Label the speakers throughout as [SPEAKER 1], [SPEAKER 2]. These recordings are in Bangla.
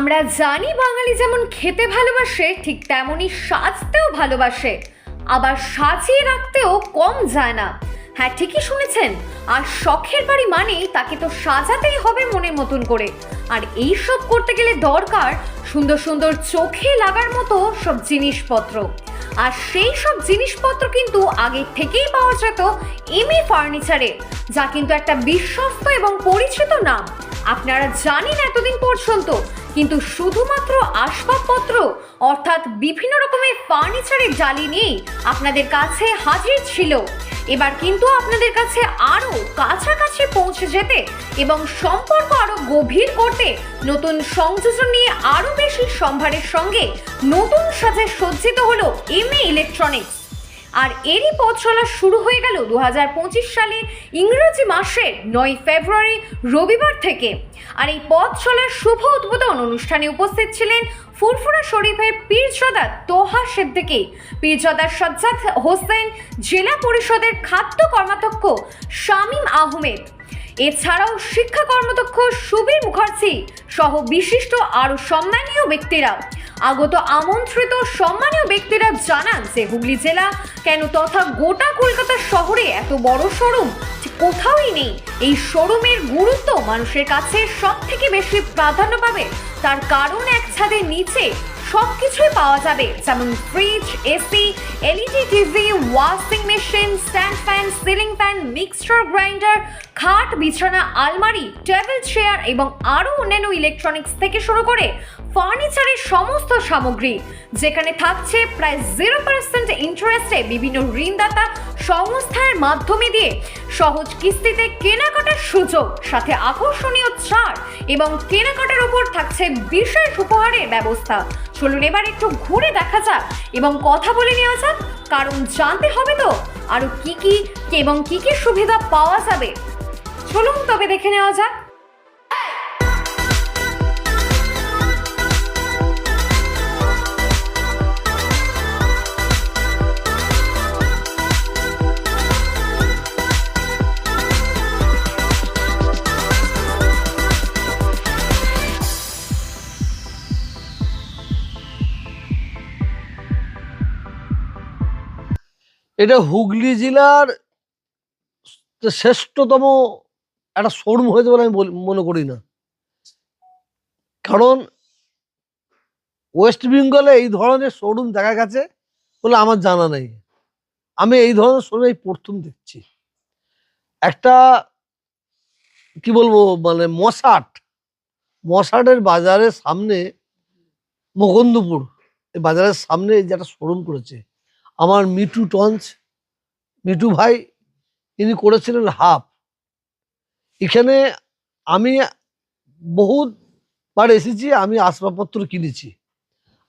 [SPEAKER 1] আমরা জানি বাঙালি যেমন খেতে ভালোবাসে, ঠিক তেমনই সাজতেও ভালোবাসে। আবার সাজিয়ে রাখতেও কম যায় না। হ্যাঁ ঠিকই শুনেছেন। আর শখের বাড়ি মানেই তাকে তো সাজাতেই হবে মনের মতন করে। আর এই সব করতে গেলে দরকার সুন্দর সুন্দর চোখে লাগার মতো সব জিনিসপত্র। আর সেই সব জিনিসপত্র কিন্তু আগে থেকেই পাওয়া যেত এমএ ফার্নিচারে, যা কিন্তু একটা বিশ্বস্ত এবং পরিচিত নাম। আপনারা জানেন এতদিন পর্যন্ত কিন্তু শুধুমাত্র আসবাবপত্র, অর্থাৎ বিভিন্ন রকমের ফার্নিচারের জালি নিয়েই আপনাদের কাছে হাজির ছিল। এবার কিন্তু আপনাদের কাছে আরও কাছাকাছি পৌঁছে যেতে এবং সম্পর্ক আরও গভীর করতে নতুন সংযোজন নিয়ে আরও বেশি সম্ভারের সঙ্গে নতুন সাজে সজ্জিত হলো এম ইলেকট্রনিক্স আর এরই পথ চলা শুরু হয়ে গেল দুহাজার পঁচিশ সালে ইংরেজি মাসের নয় ফেব্রুয়ারি রবিবার থেকে। আর এই পথ চলার শুভ উদ্বোধন অনুষ্ঠানে উপস্থিত ছিলেন ফুরফুরা শরীফের পীরজাদা তোহা সিদ্দিকী। পীরজাদা সজ্জাদ হোসেন, জেলা পরিষদের খাদ্য কর্মাধ্যক্ষ শামীম আহমেদ। এছাড়াও শিক্ষা কর্মাধ্যক্ষ সুবীর মুখার্জি সহ বিশিষ্ট আরও সম্মানীয় ব্যক্তিরা আগত আমন্ত্রিত সম্মানীয় ব্যক্তিরা জানান, যে হুগলি জেলা কেন তথা গোটা কলকাতা শহরে এত বড় শোরুম? কোথাওই নেই। এই শোরুমের গুরুত্ব মানুষের কাছে সব থেকে বেশি প্রাধান্য পাবে। তার কারণ এক ছাদের নিচে সব কিছুই পাওয়া যাবে, যেমন fridge AC LED TV washing machine stand fan ceiling fan mixture grinder খাট, বিছানা, আলমারি টেবিল চেয়ার এবং আরও অন্যান্য ইলেকট্রনিক্স থেকে শুরু করে ফার্নিচারের সমস্ত সামগ্রী, যেখানে থাকছে প্রায় জিরো পার্সেন্ট ইন্টারেস্টে বিভিন্ন ঋণদাতা সংস্থার মাধ্যমে দিয়ে সহজ কিস্তিতে কেনাকাটার সুযোগ, সাথে আকর্ষণীয় ছাড় এবং কেনাকাটার উপর থাকছে বিশেষ উপহারের ব্যবস্থা। চলুন এবার একটু ঘুরে দেখা যাক এবং কথা বলে নেওয়া যাক, কারণ জানতে হবে তো আরও কি কি এবং কি কি সুবিধা পাওয়া যাবে। চলুন তবে দেখে নেওয়া যাক।
[SPEAKER 2] এটা হুগলি জেলার শ্রেষ্ঠতম একটা শোরুম হয়েছে বলে আমি মনে করি না। কারণ ওয়েস্ট বেঙ্গলে এই ধরনের শোরুম দেখা গেছে বলে আমার জানা নেই। আমি এই ধরনের শোরুম এই প্রথম দেখছি। একটা কি বলব মানে মশাট, মশাটের বাজারের সামনে মুকুন্দপুর এই বাজারের সামনে যে একটা শোরুম করেছে। আমার মিটু টঞ্চ মিটু ভাই, ইনি করেছিলেন হাফ। এখানে আমি বহুতবার এসেছি, আমি আসবাবপত্র কিনেছি।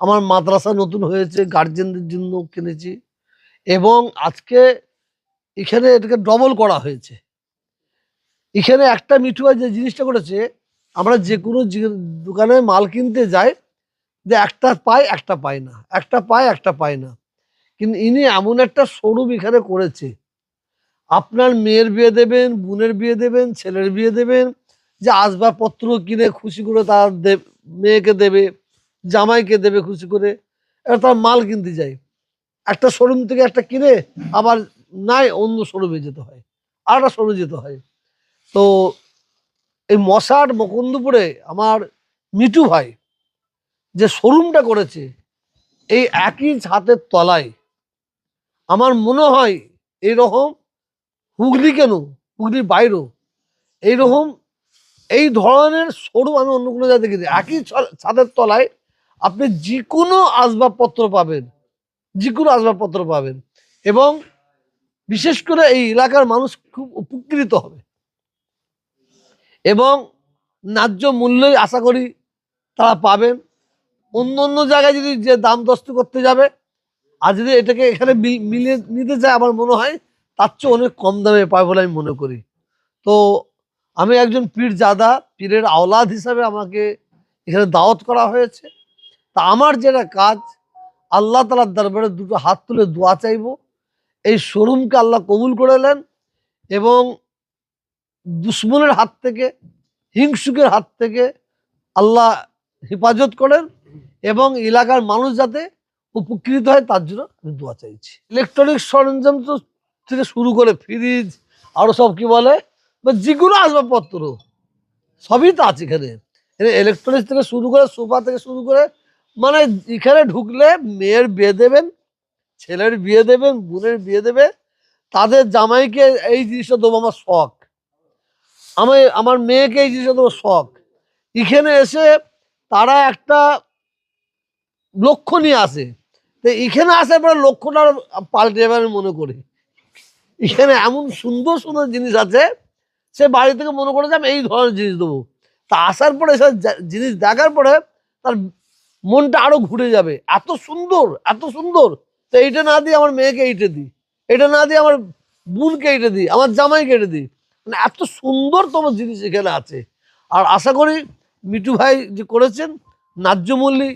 [SPEAKER 2] আমার মাদ্রাসা নতুন হয়েছে গার্জেনদের জন্য কিনেছি এবং আজকে এখানে এটাকে ডবল করা হয়েছে। এখানে একটা মিঠু ভাই যে জিনিসটা করেছে, আমরা যে কোনো দোকানে মাল কিনতে যাই, যে একটা পাই একটা পাই না, একটা পাই একটা পাই না। কিন্তু ইনি এমন একটা শোরুম এখানে করেছে। আপনার মেয়ের বিয়ে দেবেন, বোনের বিয়ে দেবেন, ছেলের বিয়ে দেবেন, যে আসবাবপত্র কিনে খুশি করে তার মেয়েকে দেবে, জামাইকে দেবে খুশি করে, এবার তার মাল কিনতে যায়। একটা শোরুম থেকে একটা কিনে আবার নাই, অন্য শোরুমে যেতে হয় আর একটা শোরুমে যেতে হয়। তো এই মশার মুকুন্দপুরে আমার মিটু ভাই যে শোরুমটা করেছে, এই একই ছাতের তলায় আমার মনে হয় এইরকম হুগলি কেন? হুগলির বাইরেও এইরকম এই ধরনের শোরুম আমি অন্য কোনো জায়গায় দেখেছি। একই ছাদের তলায় আপনি যে কোনো আসবাবপত্র পাবেন। যে কোনো আসবাবপত্র পাবেন। এবং বিশেষ করে এই এলাকার মানুষ খুব উপকৃত হবে। এবং ন্যায্য মূল্যই আশা করি তারা পাবেন। অন্য অন্য জায়গায় যদি যে দাম দস্ত করতে যাবে আর যদি এটাকে এখানে মিল- মিলিয়ে নিতে চায় আমার মনে হয়, তার চেয়ে অনেক কম দামে পায় বলে আমি মনে করি। তো আমি একজন পীর জাদা, পীরের আওলাদ হিসাবে আমাকে এখানে দাওয়াত করা হয়েছে। তা আমার যেটা কাজ, আল্লাহ তালার দরবারে দুটো হাত তুলে দোয়া চাইব। এই শোরুমকে আল্লাহ কবুল করে নেন এবং দুশ্মনের হাত থেকে, হিংসুকের হাত থেকে আল্লাহ হেফাজত করেন এবং এলাকার মানুষ যাতে উপকৃত হয়, তার জন্য আমি দোয়া চাইছি। ইলেকট্রনিক সরঞ্জাম তো থেকে শুরু করে ফ্রিজ আরও সব কি বলে? বা যেগুলো আসবাবপত্র, সবই তো আছে এখানে। ইলেকট্রনিক্স থেকে শুরু করে সোফা থেকে শুরু করে মানে এখানে ঢুকলে মেয়ের বিয়ে দেবেন, ছেলের বিয়ে দেবেন, বোনের বিয়ে দেবে তাদের জামাইকে এই জিনিসটা দেবো আমার শখ। আমি, আমার মেয়েকে এই জিনিসটা দেবো শখ। এখানে এসে তারা একটা লক্ষ্য নিয়ে আসে। তো এখানে আসার পরে লক্ষ্যটা পাল্টে যাবে আমি মনে করি। এখানে এমন সুন্দর সুন্দর জিনিস আছে, সে বাড়ি থেকে মনে করে যে আমি এই ধরনের জিনিস দেবো। তা আসার পরে যা- জিনিস দেখার পরে তার মনটা আরও ঘুরে যাবে। এত সুন্দর এত সুন্দর। তো এইটা না দিয়ে আমার মেয়েকে এইটা দিই। এটা না দিয়ে আমার বোনকে এইটা দিই, আমার জামাইকে এটা দিই। মানে এত সুন্দরতম জিনিস এখানে আছে। আর আশা করি মিটু ভাই যে করেছেন, ন্যায্য মূল্যে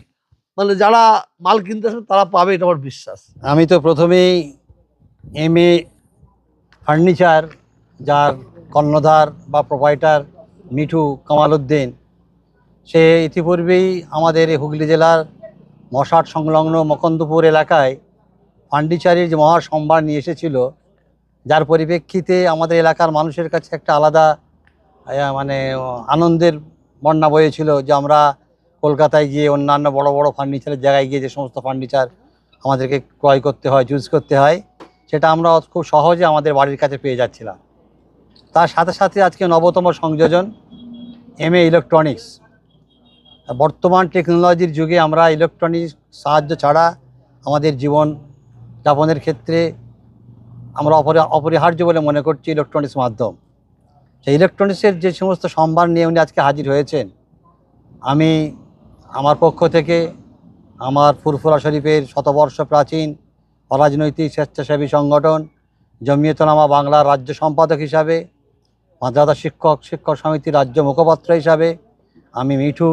[SPEAKER 2] মানে যারা মাল কিনতে আসবে তারা পাবে, এটা আমার বিশ্বাস।
[SPEAKER 3] আমি তো প্রথমেই এম এ ফার্নিচার যার কর্ণধার বা প্রোভাইডার মিঠু কামাল উদ্দিন সে ইতিপূর্বেই আমাদের হুগলি জেলার মশাট সংলগ্ন মকন্দপুর এলাকায় ফার্নিচারের যে মহা সম্ভার নিয়ে এসেছিল, যার পরিপ্রেক্ষিতে আমাদের এলাকার মানুষের কাছে একটা আলাদা মানে আনন্দের বন্যা বয়েছিল যে আমরা কলকাতায় গিয়ে অন্যান্য বড় বড় ফার্নিচারের জায়গায় গিয়ে যে সমস্ত ফার্নিচার আমাদেরকে ক্রয় করতে হয় চুজ করতে হয়, সেটা আমরা খুব সহজে আমাদের বাড়ির কাছে পেয়ে যাচ্ছিলাম। তার সাথে সাথে আজকে নবতম সংযোজন এম এ ইলেকট্রনিক্স বর্তমান টেকনোলজির যুগে আমরা ইলেকট্রনিক্স সাহায্য ছাড়া আমাদের জীবন যাপনের ক্ষেত্রে আমরা অপরি- অপরিহার্য বলে মনে করছি ইলেকট্রনিক্স মাধ্যম। সেই ইলেকট্রনিক্সের যে সমস্ত সম্ভার নিয়ে উনি আজকে হাজির হয়েছেন, আমি আমার পক্ষ থেকে আমার ফুরফুরা শরীফের শতবর্ষ প্রাচীন অরাজনৈতিক স্বেচ্ছাসেবী সংগঠন জমিয়তনামা বাংলার রাজ্য সম্পাদক হিসাবে, মাদ্রাসা শিক্ষক শিক্ষক সমিতির রাজ্য মুখপাত্র হিসাবে, আমি মিঠু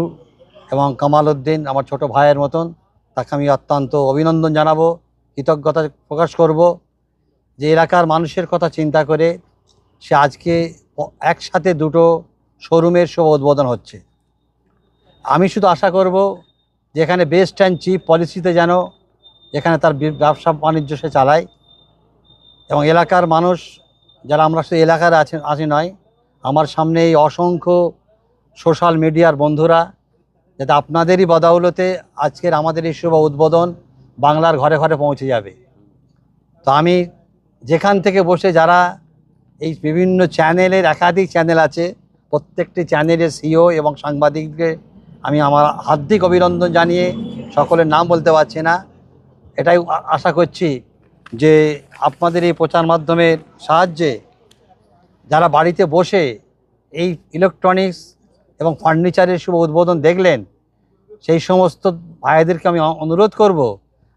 [SPEAKER 3] এবং কামাল উদ্দিন, আমার ছোট ভাইয়ের মতন, তাকে আমি অত্যন্ত অভিনন্দন জানাব, কৃতজ্ঞতা প্রকাশ করব যে এলাকার মানুষের কথা চিন্তা করে সে আজকে একসাথে দুটো শোরুমের শুভ উদ্বোধন হচ্ছে। আমি শুধু আশা করব যেখানে বেস্ট অ্যান্ড চিপ পলিসিতে যেন এখানে তার ব্যবসা বাণিজ্য সে চালায়। এবং এলাকার মানুষ, যারা আমরা শুধু এলাকার আছি আছি নয়, আমার সামনে এই অসংখ্য সোশ্যাল মিডিয়ার বন্ধুরা, যাতে আপনাদেরই বদাউলতে আজকের আমাদের এই শুভ উদ্বোধন বাংলার ঘরে ঘরে পৌঁছে যাবে। তো আমি যেখান থেকে বসে যারা এই বিভিন্ন চ্যানেলের একাধিক চ্যানেল আছে, প্রত্যেকটি চ্যানেলের সিও এবং সাংবাদিককে আমি আমার হার্দিক অভিনন্দন জানিয়ে সকলের নাম বলতে পারছি না। এটাই আশা করছি যে আপনাদের এই প্রচার মাধ্যমের সাহায্যে যারা বাড়িতে বসে এই ইলেকট্রনিক্স এবং ফার্নিচারের শুভ উদ্বোধন দেখলেন, সেই সমস্ত ভাইদেরকে আমি অনুরোধ করব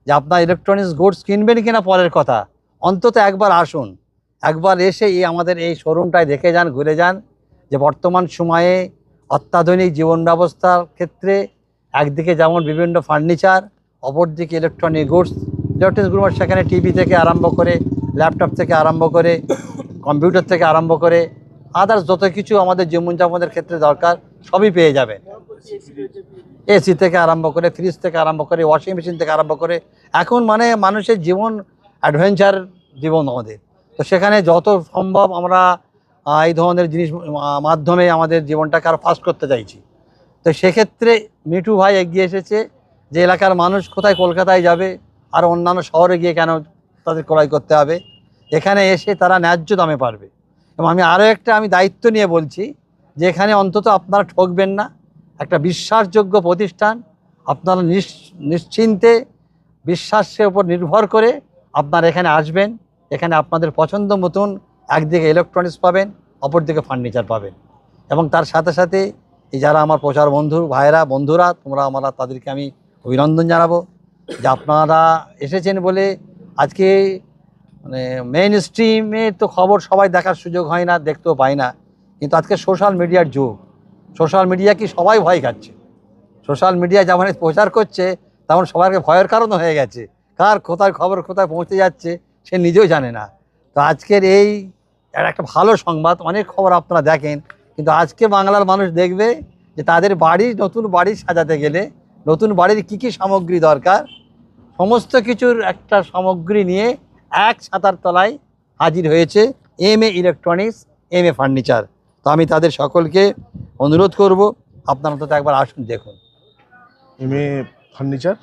[SPEAKER 3] যে আপনার ইলেকট্রনিক্স গুডস কিনবেন কিনা পরের কথা। অন্তত একবার আসুন, একবার এসে এই আমাদের এই শোরুমটায় দেখে যান, ঘুরে যান যে বর্তমান সময়ে অত্যাধুনিক জীবন ব্যবস্থার ক্ষেত্রে একদিকে যেমন বিভিন্ন ফার্নিচার অপরদিকে ইলেকট্রনিক গুডস ইলেকট্রনিক গুডস সেখানে টিভি থেকে আরম্ভ করে ল্যাপটপ থেকে আরম্ভ করে কম্পিউটার থেকে আরম্ভ করে আদার্স যত কিছু আমাদের জীবনযাপনের ক্ষেত্রে দরকার, সবই পেয়ে যাবেন। এসি থেকে আরম্ভ করে ফ্রিজ থেকে আরম্ভ করে ওয়াশিং মেশিন থেকে আরম্ভ করে, এখন মানে মানুষের জীবন অ্যাডভেঞ্চার জীবন আমাদের। তো সেখানে যত সম্ভব আমরা এই ধরনের জিনিস মাধ্যমে আমাদের জীবনটাকে আরও ফাস্ট করতে চাইছি। তো সেক্ষেত্রে মিঠু ভাই এগিয়ে এসেছে যে এলাকার মানুষ কোথায় কলকাতায় যাবে, আর অন্যান্য শহরে গিয়ে কেন তাদের ক্রয় করতে হবে, এখানে এসে তারা ন্যায্য দামে পারবে। এবং আমি আরও একটা আমি দায়িত্ব নিয়ে বলছি যে এখানে অন্তত আপনারা ঠকবেন না, একটা বিশ্বাসযোগ্য প্রতিষ্ঠান আপনারা নিশ- নিশ্চিন্তে বিশ্বাসের উপর নির্ভর করে আপনারা এখানে আসবেন, এখানে আপনাদের পছন্দ মতন একদিকে ইলেকট্রনিক্স পাবেন, অপরদিকে ফার্নিচার পাবেন। এবং তার সাথে সাথে এই যারা আমার প্রচার বন্ধু, ভাইয়েরা, বন্ধুরা, তোমরা আমরা তাদেরকে আমি অভিনন্দন জানাব যে আপনারা এসেছেন বলে আজকে মানে মেইন স্ট্রিমে তো খবর সবাই দেখার সুযোগ হয় না, দেখতেও পায় না। কিন্তু আজকে সোশ্যাল মিডিয়ার যুগ। সোশ্যাল মিডিয়া কি সবাই ভয় খাচ্ছে? সোশ্যাল মিডিয়া যেমন প্রচার করছে, তেমন সবাইকে ভয়ের কারণ হয়ে গেছে। কার কোথায় খবর কোথায় পৌঁছে যাচ্ছে, সে নিজেও জানে না। তো আজকের এই এর একটা ভালো সংবাদ, অনেক খবর আপনারা দেখেন। কিন্তু আজকে বাংলার মানুষ দেখবে যে তাদের বাড়ি, নতুন বাড়ি সাজাতে গেলে নতুন বাড়ির কি কি সামগ্রী দরকার? সমস্ত কিছুর একটা সামগ্রী নিয়ে এক ছাতার তলায় হাজির হয়েছে M A electronics M A furniture তো আমি তাদের সকলকে অনুরোধ করব, আপনারা তো একবার আসুন, দেখুন।
[SPEAKER 4] M A furniture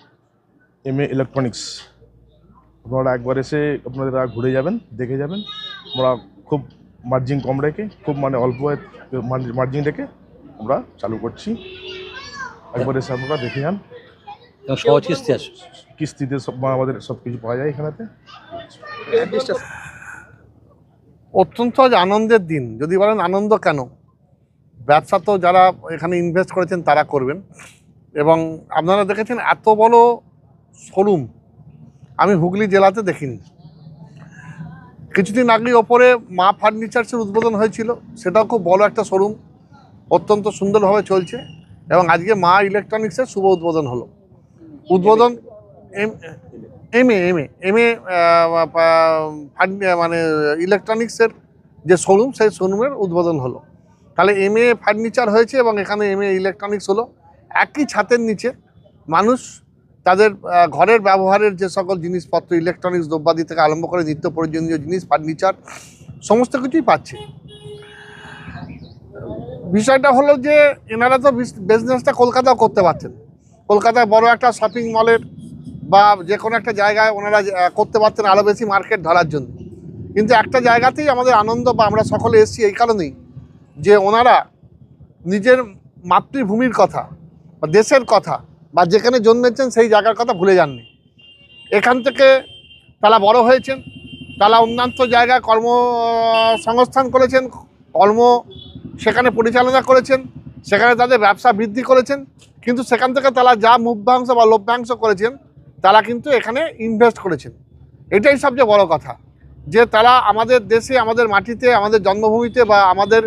[SPEAKER 4] M A electronics আপনারা একবার এসে আপনারা ঘুরে যাবেন, দেখে যাবেন। আমরা খুব মার্জিন কম রেখে খুব মানে অল্প মার্জিন রেখে আমরা চালু করছি। একবার এসে আপনারা দেখে যান
[SPEAKER 3] সহজ কিস্তি আসুন
[SPEAKER 4] কিস্তিতে সব আমাদের সব কিছু পাওয়া যায় এখানেতে।
[SPEAKER 5] অত্যন্ত আজ আনন্দের দিন। যদি বলেন আনন্দ কেন? ব্যবসা তো যারা এখানে ইনভেস্ট করেছেন তারা করবেন। এবং আপনারা দেখেছেন এত বড় শোরুম আমি হুগলি জেলাতে দেখিনি। কিছুদিন আগে ওপরে মা ফার্নিচার্সের উদ্বোধন হয়েছিল। সেটাও খুব বড় একটা শোরুম। অত্যন্ত সুন্দরভাবে চলছে এবং আজকে মা ইলেকট্রনিক্সের শুভ উদ্বোধন হলো। উদ্বোধন M M A M A M A মানে ইলেকট্রনিক্সের যে শোরুম, সেই শোরুমের উদ্বোধন হলো। তাহলে এম এ ফার্নিচার হয়েছে এবং এখানে এম এ ইলেকট্রনিক্স হলো। একই ছাতের নিচে মানুষ তাদের ঘরের ব্যবহারের যে সকল জিনিসপত্র ইলেকট্রনিক্স দ্রব্যাদি থেকে আরম্ভ করে নিত্য প্রয়োজনীয় জিনিস ফার্নিচার সমস্ত কিছুই পাচ্ছে। বিষয়টা হলো যে, এনারা তো বিজনেসটা কলকাতাও করতে পারছেন। কলকাতায় বড় একটা শপিং মলের বা যে কোনো একটা জায়গায় ওনারা করতে পারতেন আরও বেশি মার্কেট ধরার জন্য। কিন্তু একটা জায়গাতেই আমাদের আনন্দ বা আমরা সকলে এসেছি এই কারণেই যে ওনারা নিজের মাতৃভূমির কথা বা দেশের কথা বা যেখানে জন্মেছেন সেই জায়গার কথা ভুলে যাননি। এখান থেকে তারা বড় হয়েছেন, তারা অন্যান্য জায়গায় কর্মসংস্থান করেছেন, কর্ম সেখানে পরিচালনা করেছেন, সেখানে তাদের ব্যবসা বৃদ্ধি করেছেন, কিন্তু সেখান থেকে তারা যা মুভ্যাংশ বা লভ্যাংশ করেছেন, তারা কিন্তু এখানে ইনভেস্ট করেছেন। এটাই সবচেয়ে বড় কথা, যে তারা আমাদের দেশে, আমাদের মাটিতে, আমাদের জন্মভূমিতে বা আমাদের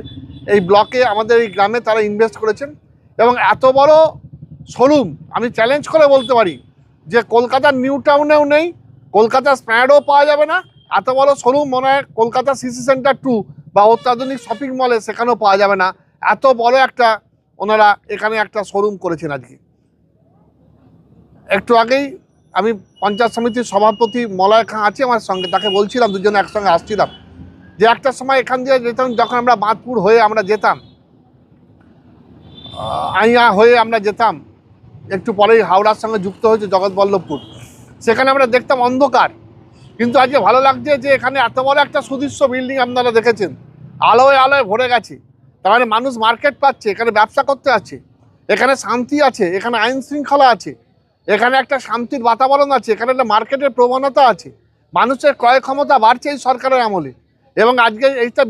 [SPEAKER 5] এই ব্লকে, আমাদের এই গ্রামে তারা ইনভেস্ট করেছেন এবং এত বড় শোরুম, আমি চ্যালেঞ্জ করে বলতে পারি যে কলকাতার নিউ টাউনেও নেই, কলকাতার স্প্যাডও পাওয়া যাবে না। এত বড় শোরুম মনে হয় কলকাতা সিসি সেন্টার টু বা অত্যাধুনিক শপিং মলে সেখানেও পাওয়া যাবে না। এত বড় একটা ওনারা এখানে একটা শোরুম করেছেন আজকে। একটু আগেই আমি পঞ্চায়েত সমিতির সভাপতি মলয় খাঁ আছে আমার সঙ্গে, তাকে বলছিলাম, দুজনে একসঙ্গে আসছিলাম যে একটা সময় এখান দিয়ে যেতাম, যখন আমরা বাঁধপুর হয়ে আমরা যেতাম আইয়া হয়ে আমরা যেতাম একটু পরেই হাওড়ার সঙ্গে যুক্ত হয়েছে জগৎবল্লভপুর সেখানে আমরা দেখতাম অন্ধকার। কিন্তু আজকে ভালো লাগছে যে এখানে এত বড় একটা সুদৃশ্য বিল্ডিং আপনারা দেখেছেন। আলোয় আলোয় ভরে গেছে। তার মানে মানুষ মার্কেট পাচ্ছে, এখানে ব্যবসা করতে আছে, এখানে শান্তি আছে, এখানে আইন শৃঙ্খলা আছে, এখানে একটা শান্তির বাতাবরণ আছে, এখানে একটা মার্কেটের প্রবণতা আছে। মানুষের ক্রয় ক্ষমতা বাড়ছে এই সরকারের আমলে। এবং আজকে এইটা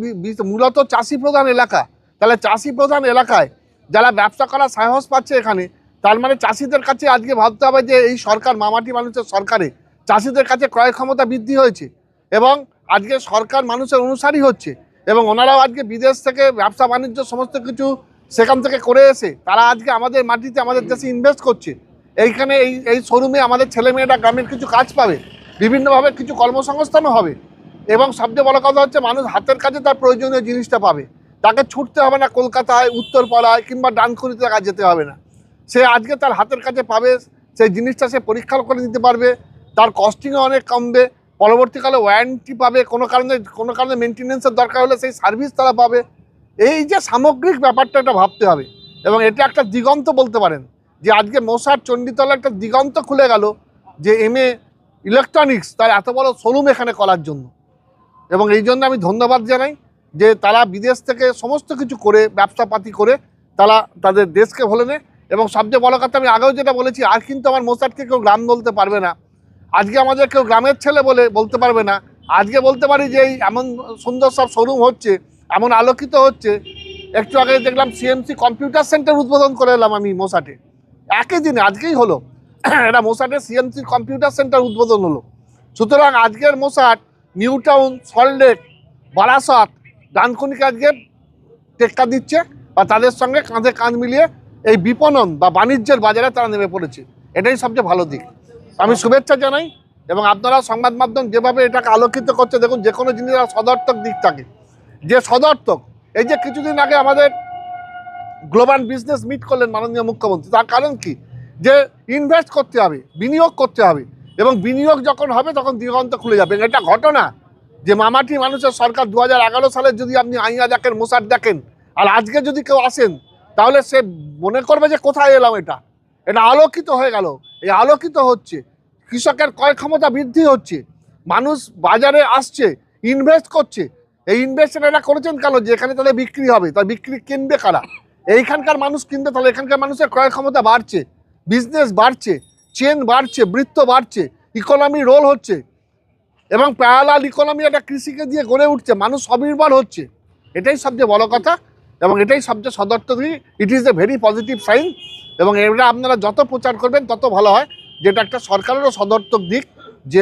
[SPEAKER 5] মূলত চাষি প্রধান এলাকা। তাহলে চাষি প্রধান এলাকায় যারা ব্যবসা করার সাহস পাচ্ছে এখানে তার মানে চাষিদের কাছে আজকে ভাবতে হবে যে এই সরকার, মামাটি মানুষের সরকারে চাষিদের কাছে ক্রয় ক্ষমতা বৃদ্ধি হয়েছে এবং আজকে সরকার মানুষের অনুসারী হচ্ছে এবং ওনারাও আজকে বিদেশ থেকে ব্যবসা, বাণিজ্য সমস্ত কিছু সেখান থেকে করে এসে তারা আজকে আমাদের মাটিতে, আমাদের দেশে ইনভেস্ট করছে। এইখানে এই এই শোরুমে আমাদের ছেলেমেয়েরা গ্রামের কিছু কাজ পাবে, বিভিন্নভাবে কিছু কর্মসংস্থানও হবে এবং সবচেয়ে বড় কথা হচ্ছে মানুষ হাতের কাছে তার প্রয়োজনীয় জিনিসটা পাবে। তাকে ছুটতে হবে না কলকাতায়, উত্তরপাড়ায় কিংবা ডানকুনিতে কাজ যেতে হবে না। সে আজকে তার হাতের কাছে পাবে, সেই জিনিসটা সে পরীক্ষা করে নিতে পারবে, তার কস্টিংও অনেক কমবে, পরবর্তীকালে ওয়ারেন্টি পাবে, কোনো কারণে কোনো কারণে মেনটেনেন্সের দরকার হলে সেই সার্ভিস তারা পাবে। এই যে সামগ্রিক ব্যাপারটা এটা ভাবতে হবে, এবং এটা একটা দিগন্ত বলতে পারেন, যে আজকে মশার চণ্ডীতলা একটা দিগন্ত খুলে গেল, যে এম এ ইলেকট্রনিক্স তার এত বড় শোরুম এখানে করার জন্য। এবং এই জন্য আমি ধন্যবাদ জানাই, যে তারা বিদেশ থেকে সমস্ত কিছু করে, ব্যবসাপাতি করে, তারা তাদের দেশকে ভোলে নেয়। এবং সবচেয়ে বড় কথা, আমি আগেও যেটা বলেছি, আর কিন্তু আমার মোসাদকে কেউ গ্রাম বলতে পারবে না। আজকে আমাদের কেউ গ্রামের ছেলে বলে বলতে পারবে না। আজকে বলতে পারি যে এমন সুন্দর সব শোরুম হচ্ছে, এমন আলোকিত হচ্ছে। একটু আগে দেখলাম সিএমসি কম্পিউটার সেন্টার উদ্বোধন করে এলাম আমি মোসাটে একই দিনে, আজকেই হলো। এটা মোসাটের সিএমসি কম্পিউটার সেন্টার উদ্বোধন হলো। সুতরাং আজকের Mosat New Town Salt Lake Barasat, ডানকুনিকে আজকে টেক্কা দিচ্ছে, বা তাদের সঙ্গে কাঁধে কাঁধ মিলিয়ে এই বিপণন বা বাণিজ্যের বাজারে তারা নেমে পড়েছে। এটাই সবচেয়ে ভালো দিক। আমি শুভেচ্ছা জানাই এবং আপনারা সংবাদ মাধ্যম যেভাবে এটাকে আলোকিত করছে, দেখুন যে কোনো জিনিসের সদর্থক দিক থাকে। যে সদর্থক, এই যে কিছুদিন আগে আমাদের গ্লোবাল বিজনেস মিট করলেন মাননীয় মুখ্যমন্ত্রী, তার কারণ কি? যে ইনভেস্ট করতে হবে, বিনিয়োগ করতে হবে এবং বিনিয়োগ যখন হবে তখন দিগন্ত খুলে যাবে। এটা ঘটনা যে মামাটি মানুষের সরকার দু সালে যদি আপনি আইয়া দেখেন মোসার দেখেন, আর আজকে যদি কেউ আসেন তাহলে সে মনে করবে যে কোথায় এলাম এটা। এটা আলোকিত হয়ে গেল। এই আলোকিত হচ্ছে। কৃষকের ক্রয় ক্ষমতা বৃদ্ধি হচ্ছে। মানুষ বাজারে আসছে ইনভেস্ট করছে। এই ইনভেস্ট এরা করেছেন কেন? যে এখানে তাদের বিক্রি হবে। তার বিক্রি কিনবে কারা? এইখানকার মানুষ কিনবে তাহলে এখানকার মানুষের ক্রয় ক্ষমতা বাড়ছে। বিজনেস বাড়ছে চেন বাড়ছে, বৃত্ত বাড়ছে ইকোনমি রোল হচ্ছে। এবং প্যারালাল ইকোনমি একটা কৃষিকে দিয়ে গড়ে উঠছে। মানুষ স্বনির্ভর হচ্ছে। এটাই সবচেয়ে বড় কথা। এবং এটাই সবচেয়ে সদর্থক it is a very positive sign এবং এটা আপনারা যত প্রচার করবেন, তত ভালো হয়। যেটা একটা সরকারেরও সদর্থক দিক যে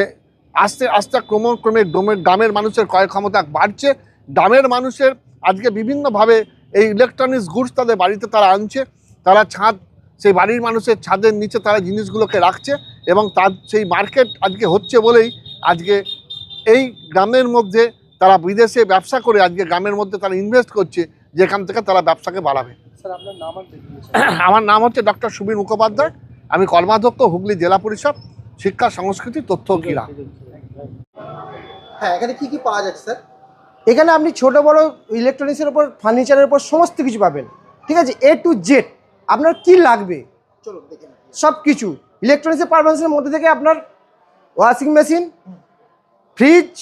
[SPEAKER 5] আস্তে আস্তে ক্রমক্রমে গ্রামের মানুষের ক্রয় ক্ষমতা বাড়ছে। গ্রামের মানুষের আজকে বিভিন্নভাবে এই ইলেকট্রনিক্স গুডস তাদের বাড়িতে তারা আনছে। তারা ছাদ, সেই বাড়ির মানুষের ছাদের নিচে তারা জিনিসগুলোকে রাখছে এবং তার, সেই মার্কেট আজকে হচ্ছে বলেই আজকে এই গ্রামের মধ্যে তারা বিদেশে ব্যবসা করে আজকে গ্রামের মধ্যে তারা ইনভেস্ট করছে। যেখান থেকে তারা ব্যবসাকে বাড়াবে। আমার নাম হচ্ছে ডক্টর সুবীর মুখোপাধ্যায়। আমি কর্মাধ্যক্ষ হুগলি জেলা পরিষদ শিক্ষা সংস্কৃতি তথ্য ক্রীড়া।
[SPEAKER 6] হ্যাঁ এখানে কি কি পাওয়া যাচ্ছে স্যার? এখানে আপনি ছোট বড় ইলেকট্রনিক্সের উপর ফার্নিচারের উপর সমস্ত কিছু পাবেন। ঠিক আছে এ টু জেড আপনার কি লাগবে? সব কিছু। ইলেকট্রনিক্সের পারফরমেন্সের মধ্যে থেকে আপনার ওয়াশিং মেশিন ফ্রিজ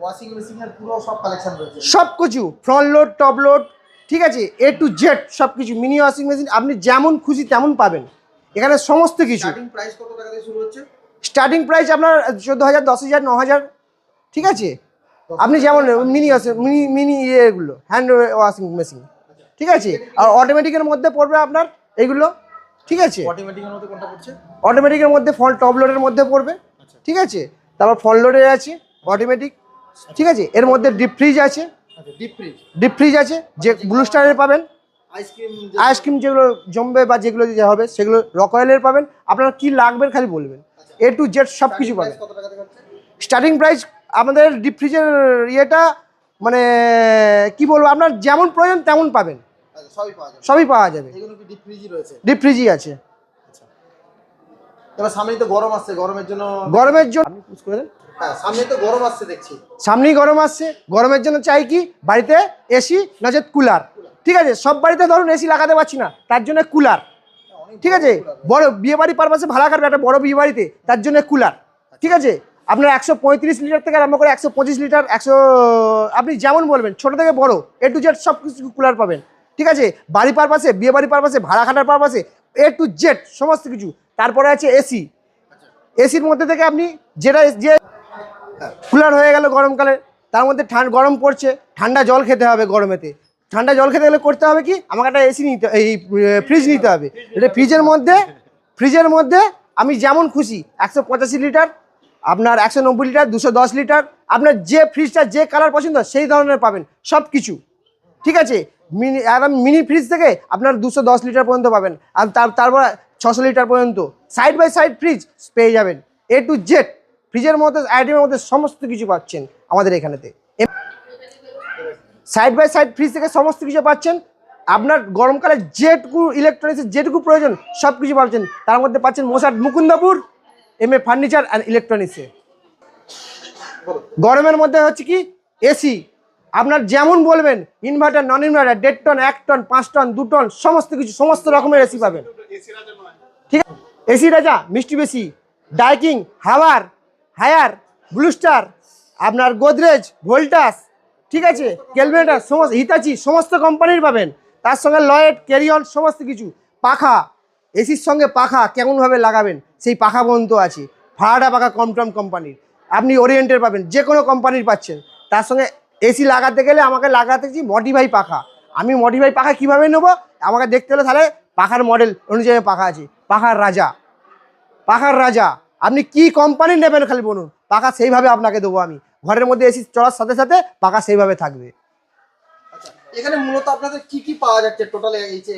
[SPEAKER 7] ওয়াশিং মেশিনের পুরো সব কালেকশন রয়েছে।
[SPEAKER 6] সব কিছু ফ্রন্ট লোড টপ লোড ঠিক আছে? এ টু জেড সব কিছু মিনি ওয়াশিং মেশিন আপনি যেমন খুশি তেমন পাবেন। এখানে সমস্ত কিছু।
[SPEAKER 7] স্টার্টিং প্রাইস কত টাকা থেকে শুরু হচ্ছে?
[SPEAKER 6] স্টার্টিং প্রাইস আপনার চোদ্দ হাজার দশ হাজার ন হাজার। ঠিক আছে আপনি যেমন মিনি মিনি মিনি ইয়েগুলো হ্যান্ড ওয়াশিং মেশিন ঠিক আছে? আর অটোমেটিকের মধ্যে পড়বে আপনার এগুলো ঠিক আছে?
[SPEAKER 7] অটোমেটিকের মধ্যে কোনটা পড়ছে?
[SPEAKER 6] অটোমেটিকের মধ্যে ফ্রন্ট টপ লোডের মধ্যে পড়বে ঠিক আছে? তারপর ফল লোডের আছে অটোমেটিক ঠিক আছে? এর মধ্যে ডিপ ফ্রিজ আছে।
[SPEAKER 7] আচ্ছা ডিপ ফ্রিজ
[SPEAKER 6] আছে। যে ব্লু স্টারের পাবেন।
[SPEAKER 7] আইসক্রিম
[SPEAKER 6] আইসক্রিম যেগুলো জমবে বা যেগুলো যে হবে সেগুলো রকয়েলের পাবেন। আপনার কি লাগবে খালি বলবেন। এ টু জেড সব কিছু পাবেন। স্টার্টিং প্রাইস আমাদের ডিপ ফ্রিজের ইয়েটা মানে কি বলব আপনার যেমন প্রয়োজন তেমন পাবেন।
[SPEAKER 7] আচ্ছা সবই পাওয়া যাবে। ডিপ ফ্রিজই
[SPEAKER 6] আছে।
[SPEAKER 7] গরমের জন্য
[SPEAKER 6] গরমের জন্য আপনি করে দেন।
[SPEAKER 7] হ্যাঁ সামনেই গরম আসছে
[SPEAKER 6] সামনেই গরম আসছে। গরমের জন্য চাই কি? বাড়িতে এসি নচেত কুলার ঠিক আছে, সব বাড়িতে ধরুন এসি লাগাতে পারছি না, তার জন্য কুলার ঠিক আছে, বড় বিয়ে বাড়ি পারপাসে ভাড়া কাটবে একটা বড় বিয়ে বাড়িতে তার জন্য কুলার ঠিক আছে, আপনার একশো পঁয়ত্রিশ লিটার থেকে আরম্ভ করে একশো পঁচিশ লিটার একশো, আপনি যেমন বলবেন, ছোট থেকে বড় এ টু জেড সব কিছু কুলার পাবেন। ঠিক আছে, বাড়ি পারপাসে বিয়ে বাড়ি পারপাসে ভাড়া খাটার পারপাসে এ টু জেড সমস্ত কিছু। তারপরে আছে এসি এসির মধ্যে থেকে আপনি যেটা যে কুলার হয়ে গেল গরমকালে, তার মধ্যে ঠান্ডা গরম পড়ছে, ঠান্ডা জল খেতে হবে গরমেতে। ঠান্ডা জল খেতে গেলে করতে হবে কি? আমাকে একটা এসি নিতে এই ফ্রিজ নিতে হবে। এটা ফ্রিজের মধ্যে ফ্রিজের মধ্যে আমি যেমন খুশি, একশো পঁচাশি লিটার, আপনার একশো নব্বই লিটার, দুশো দশ লিটার, আপনার যে ফ্রিজটা যে কালার পছন্দ, সেই ধরনের পাবেন সব কিছু ঠিক আছে? মিনি একদম মিনি ফ্রিজ থেকে আপনার দুশো দশ লিটার পর্যন্ত পাবেন, আর তার তারপর ছশো লিটার পর্যন্ত। সাইড বাই সাইড ফ্রিজ পেয়ে যাবেন এ টু জেড ফ্রিজের মধ্যে, আইটেমের মধ্যে সমস্ত কিছু পাচ্ছেন আমাদের এখানেতে। সাইড বাই সাইড ফ্রিজ থেকে সমস্ত কিছু পাচ্ছেন। আপনার গরমকালে যেটুকু ইলেকট্রনিক্সের যেটুকু প্রয়োজন সব কিছু পাচ্ছেন। তার মধ্যে পাচ্ছেন Mosat Mukundapur M A furniture and ইলেকট্রনিক্সে গরমের মধ্যে হচ্ছে কি? এসি আপনার যেমন বলবেন ইনভার্টার নন ইনভার্টার দেড় টন এক টন পাঁচ টন দু টন সমস্ত কিছু, সমস্ত রকমের এসি পাবেন। ঠিক আছে? এসি রাজা মিষ্টি বেশি ডাইকিং হাওয়ার হায়ার ব্লুস্টার আপনার গোদরেজ, ভোল্টাস, ঠিক আছে? ক্যালকুলেটার, সমস্ত হিতাচি, সমস্ত কোম্পানির পাবেন। তার সঙ্গে লয়েড, ক্যারিয়ন, সমস্ত কিছু। পাখা, এসির সঙ্গে পাখা কেমনভাবে লাগাবেন? সেই পাখা পর্যন্ত আছে। ভাড়াটা পাখা কমটম কোম্পানির। আপনি ওরিয়েন্টের পাবেন যে কোনো কোম্পানির পাচ্ছেন। তার সঙ্গে এসি লাগাতে গেলে আমাকে লাগাতে চাই মডিফাই পাখা। আমি মডিফাই পাখা কীভাবে নেব? আমাকে দেখতে হলে তাহলে পাখার মডেল অনুযায়ী পাখা আছে। পাখার রাজা। পাখার রাজা। আপনি কি কোম্পানি নেবেন খালি বলুন? পাখা সেইভাবে আপনাকে দেবো আমি। ঘরের মধ্যে এসি চলার সাথে সাথে পাখা সেইভাবে থাকবে।
[SPEAKER 7] আচ্ছা এখানে মূলত আপনাদের কি কি পাওয়া যাচ্ছে টোটাল এই যে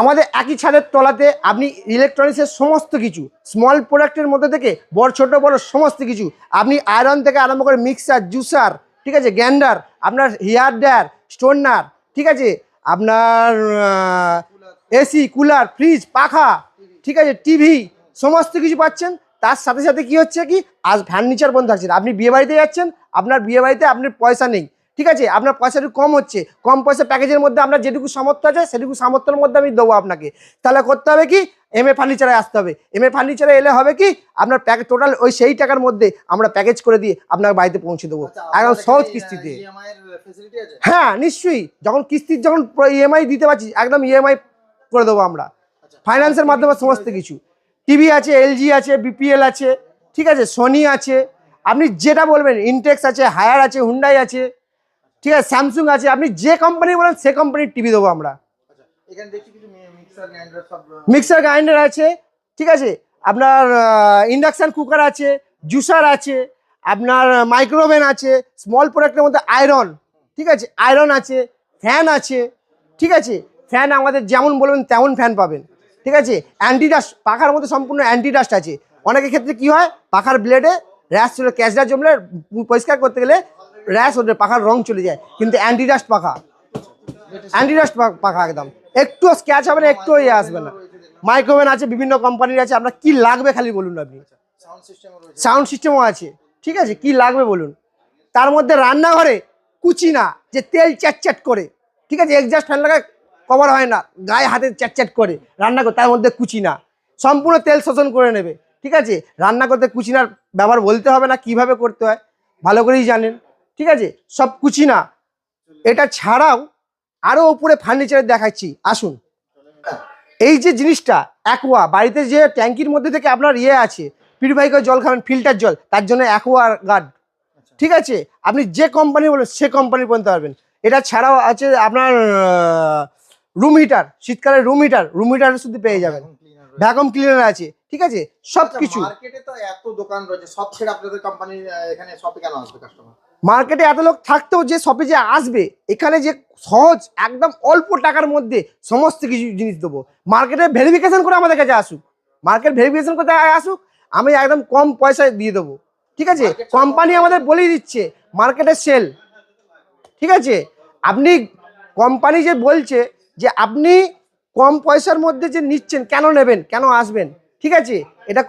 [SPEAKER 6] আমাদের একই ছাদের তলাতে আপনি ইলেকট্রনিক্সের সমস্ত কিছু স্মল প্রোডাক্টের মধ্যে থেকে বড় ছোট বড় সমস্ত কিছু। আপনি আয়রন থেকে আরম্ভ করে মিক্সার জুসার ঠিক আছে গ্যান্ডার আপনার হেয়ার ড্রায়ার স্টোনার ঠিক আছে আপনার এসি কুলার ফ্রিজ পাখা ঠিক আছে টিভি সমস্ত কিছু পাচ্ছেন। তার সাথে সাথে কি হচ্ছে কি? আজ ফার্নিচার বন্ধ থাকছে আপনি বিয়ে বাড়িতে যাচ্ছেন আপনার বিয়ে বাড়িতে আপনার পয়সা নেই। ঠিক আছে? আপনার পয়সা একটু কম হচ্ছে। কম পয়সা প্যাকেজের মধ্যে আপনার যেটুকু সামর্থ্য আছে সেটুকু সামর্থ্যের মধ্যে আমি দেবো আপনাকে। তাহলে করতে হবে কি? এম এ ফার্নিচারে আসতে হবে। এম এ ফার্নিচারে এলে হবে কি? আপনার প্যাকেজ টোটাল ওই সেই টাকার মধ্যে আমরা প্যাকেজ করে দিয়ে আপনার বাড়িতে পৌঁছে দেবো।
[SPEAKER 7] আচ্ছা,
[SPEAKER 6] একদম সহজ কিস্তিতে।
[SPEAKER 7] আছে?
[SPEAKER 6] হ্যাঁ নিশ্চয়ই। যখন কিস্তির যখন ইএমআই দিতে পারছি একদম ইএমআই করে দেবো আমরা।
[SPEAKER 7] আচ্ছা,
[SPEAKER 6] ফাইন্যান্সের মাধ্যমে সমস্ত কিছু। টিভি আছে এলজি আছে বিপিএল আছে ঠিক আছে সোনি আছে আপনি যেটা বলবেন ইনটেক্স আছে হায়ার আছে হুন্ডাই আছে ঠিক আছে স্যামসুং আছে আপনি যে কোম্পানি বলেন সে কোম্পানির টিভি দেবো আমরা।
[SPEAKER 7] আচ্ছা মিক্সার গ্রাইন্ডার
[SPEAKER 6] আছে ঠিক আছে আপনার ইন্ডাকশান কুকার আছে জুসার আছে আপনার মাইক্রোওভেন আছে স্মল প্রোডাক্টের মধ্যে আয়রন ঠিক আছে আয়রন আছে ফ্যান আছে ঠিক আছে ফ্যান আমাদের যেমন বলবেন তেমন ফ্যান পাবেন। ঠিক আছে? অ্যান্টিডাস্ট পাখার মধ্যে সম্পূর্ণ অ্যান্টিডাস্ট আছে। অনেকের ক্ষেত্রে কি হয়? পাখার ব্লেডে র্যাশ চলে ক্যাশডা জমলে পরিষ্কার করতে গেলে র্যাশ ওঠে পাখার রং চলে যায়। কিন্তু অ্যান্টিডাস্ট পাখা অ্যান্টিডাস্ট পাখা একদম। একটু স্ক্যাচ হবে না একটু ইয়ে আসবে না। মাইক্রোওভেন আছে বিভিন্ন কোম্পানির আছে। আপনার কি লাগবে খালি বলুন আপনি।
[SPEAKER 7] সাউন্ড সিস্টেমও
[SPEAKER 6] আছে। ঠিক আছে? কি লাগবে বলুন। তার মধ্যে রান্নাঘরে কুচি না যে তেল চ্যাট করে। ঠিক আছে? এক্সাস্ট ফ্যান লাগায় কভার হয় না, গায়ে হাতে চ্যাট করে, রান্না করে, তার মধ্যে কুচি না। সম্পূর্ণ তেল শোষণ করে নেবে, ঠিক আছে? রান্না করতে কুচিনার ব্যবহার বলতে হবে না, কীভাবে করতে হয়, ভালো করেই জানেন, ঠিক আছে? সব কুচি না। এটা ছাড়াও আরও উপরে ফার্নিচার দেখাচ্ছি, আসুন। এই যে জিনিসটা অ্যাকোয়া বাড়িতে যে ট্যাঙ্কির মধ্যে থেকে আপনার ইয়ে আছে পিউরিফাই করে জল খাবেন ফিল্টার জল, তার জন্য অ্যাকোয়া গার্ড ঠিক আছে? আপনি যে কোম্পানি বলবেন, সে কোম্পানি পর্যন্ত পারবেন এটা ছাড়াও আছে আপনার রুম হিটার শীতকালে রুম হিটার রুম হিটার শুধু পেয়ে যাবেন। ভ্যাকুম ক্লিনার আছে ঠিক আছে? সব কিছু
[SPEAKER 7] মার্কেটে তো এত দোকান রয়েছে সব ছেড়ে আপনাদের কোম্পানির এখানে শপে কেন আসবে কাস্টমার
[SPEAKER 6] মার্কেটে এত লোক থাকতেও যে শপে যে আসবে এখানে যে সহজ একদম অল্প টাকার মধ্যে সমস্ত কিছু জিনিস দেবো। মার্কেটে ভেরিফিকেশন করে আমাদের কাছে আসুক। মার্কেট ভেরিফিকেশন করতে আসুক আমি একদম কম পয়সায় দিয়ে দেবো। ঠিক আছে? কোম্পানি আমাদের বলেই দিচ্ছে মার্কেটে সেল ঠিক আছে? আপনি কোম্পানি যে বলছে যে আপনি কম পয়সার মধ্যে যে নিচ্ছেন কেন নেবেন কেন আসবেন? ঠিক আছে? এটা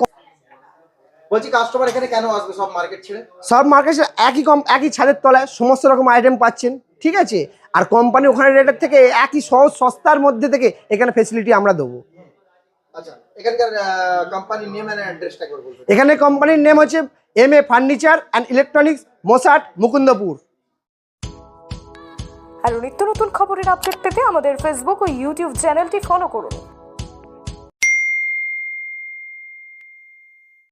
[SPEAKER 7] বলছি কাস্টমার এখানে কেন আসবে? সব মার্কেট ছেড়ে?
[SPEAKER 6] সব মার্কেটে একই কম একই ছাদের তলায় সমস্ত রকম আইটেম পাচ্ছেন ঠিক আছে? আর কোম্পানি ওখানে রেটের থেকে একই সহজ সস্তার মধ্যে থেকে এখানে ফেসিলিটি আমরা দেবো।
[SPEAKER 7] আচ্ছা
[SPEAKER 6] এখানে কোম্পানির নেম হচ্ছে M A furniture and electronics Mosat Mukundapur
[SPEAKER 8] আর নিত্য নতুন খবরের আপডেট পেতে আমাদের ফেসবুক ও ইউটিউব চ্যানেলটি ফলো করুন।